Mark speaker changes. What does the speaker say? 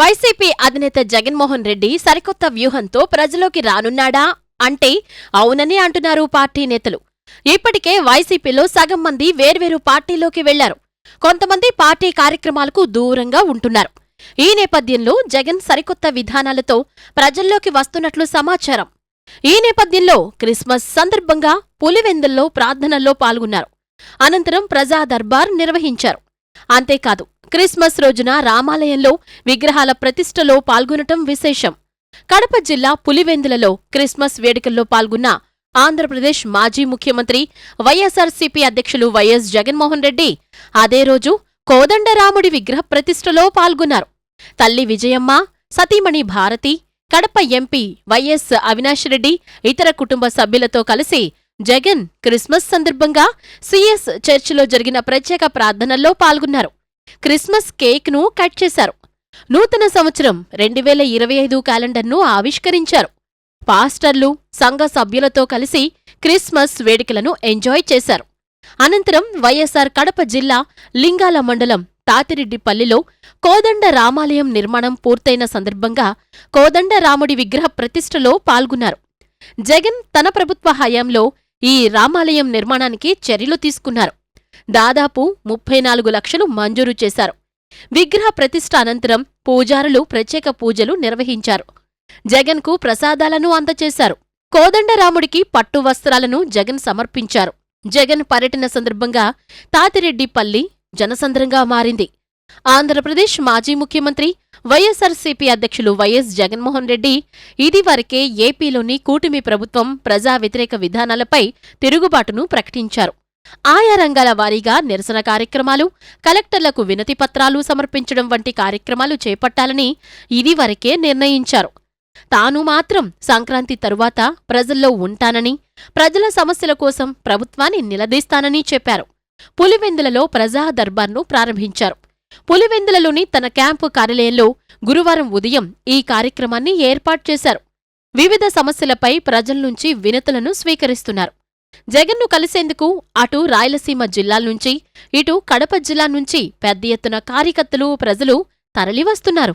Speaker 1: YCP అధినేత జగన్మోహన్ రెడ్డి సరికొత్త వ్యూహంతో ప్రజలోకి రానున్నాడా? అంటే అవునని అంటున్నారు పార్టీ నేతలు. ఇప్పటికే వైసీపీలో సగం మంది వేర్వేరు పార్టీలోకి వెళ్ళారు. కొంతమంది పార్టీ కార్యక్రమాలకు దూరంగా ఉంటున్నారు. ఈ నేపథ్యంలో జగన్ సరికొత్త విధానాలతో ప్రజల్లోకి వస్తున్నట్లు సమాచారం. ఈ నేపథ్యంలో క్రిస్మస్ సందర్భంగా పులివెందుల్లో ప్రార్థనల్లో పాల్గొన్నారు. అనంతరం ప్రజా దర్బార్ నిర్వహించారు. అంతేకాదు క్రిస్మస్ రోజున రామాలయంలో విగ్రహాల ప్రతిష్టలో పాల్గొనటం విశేషం. కడప జిల్లా పులివెందులలో క్రిస్మస్ వేడుకల్లో పాల్గొన్న ఆంధ్రప్రదేశ్ మాజీ ముఖ్యమంత్రి వైఎస్ఆర్సీపీ అధ్యక్షులు వైఎస్ జగన్మోహన్ రెడ్డి అదే రోజు కోదండరాముడి విగ్రహ ప్రతిష్టలో పాల్గొన్నారు. తల్లి విజయమ్మ సతీమణి భారతి కడప ఎంపీ వైఎస్ అవినాష్ రెడ్డి ఇతర కుటుంబ సభ్యులతో కలిసి జగన్ క్రిస్మస్ సందర్భంగా సిఎస్ చర్చిలో జరిగిన ప్రత్యేక ప్రార్థనల్లో పాల్గొన్నారు. క్రిస్మస్ కేక్ను కట్ చేశారు. నూతన సంవత్సరం రెండు వేల ఇరవై ఐదు క్యాలెండర్ను ఆవిష్కరించారు. పాస్టర్లు సంఘ సభ్యులతో కలిసి క్రిస్మస్ వేడుకలను ఎంజాయ్ చేశారు. అనంతరం వైఎస్సార్ కడప జిల్లా లింగాల మండలం తాతిరెడ్డిపల్లిలో కోదండ రామాలయం నిర్మాణం పూర్తయిన సందర్భంగా కోదండ రాముడి విగ్రహ ప్రతిష్టలో పాల్గొన్నారు. జగన్ తన ప్రభుత్వ హయాంలో ఈ రామాలయం నిర్మాణానికి చర్యలు తీసుకున్నారు. దాదాపు ముప్పై నాలుగు లక్షలు మంజూరు చేశారు. విగ్రహ ప్రతిష్ట అనంతరం పూజారులు ప్రత్యేక పూజలు నిర్వహించారు. జగన్కు ప్రసాదాలను అందచేశారు. కోదండరాముడికి పట్టు వస్త్రాలను జగన్ సమర్పించారు. జగన్ పర్యటన సందర్భంగా తాతిరెడ్డిపల్లి జనసంద్రంగా మారింది. ఆంధ్రప్రదేశ్ మాజీ ముఖ్యమంత్రి వైఎస్సార్సీపీ అధ్యక్షులు వైఎస్ జగన్మోహన్ రెడ్డి ఇదివరకే ఏపీలోని కూటమి ప్రభుత్వం ప్రజా వ్యతిరేక విధానాలపై తిరుగుబాటును ప్రకటించారు. ఆయా రంగాల వారీగా నిరసన కార్యక్రమాలు కలెక్టర్లకు వినతి పత్రాలు సమర్పించడం వంటి కార్యక్రమాలు చేపట్టాలని ఇదివరకే నిర్ణయించారు. తాను మాత్రం సంక్రాంతి తరువాత ప్రజల్లో ఉంటానని ప్రజల సమస్యల కోసం ప్రభుత్వాన్ని నిలదీస్తానని చెప్పారు. పులివెందులలో ప్రజా దర్బార్ను ప్రారంభించారు. పులివెందులలోని తన క్యాంపు కార్యాలయంలో గురువారం ఉదయం ఈ కార్యక్రమాన్ని ఏర్పాటు చేశారు. వివిధ సమస్యలపై ప్రజల నుంచి వినతులను స్వీకరిస్తున్నారు. జగన్ను కలిసేందుకు అటు రాయలసీమ జిల్లాల నుంచి ఇటు కడప జిల్లా నుంచి పెద్ద ఎత్తున కార్యకర్తలు ప్రజలు తరలివస్తున్నారు.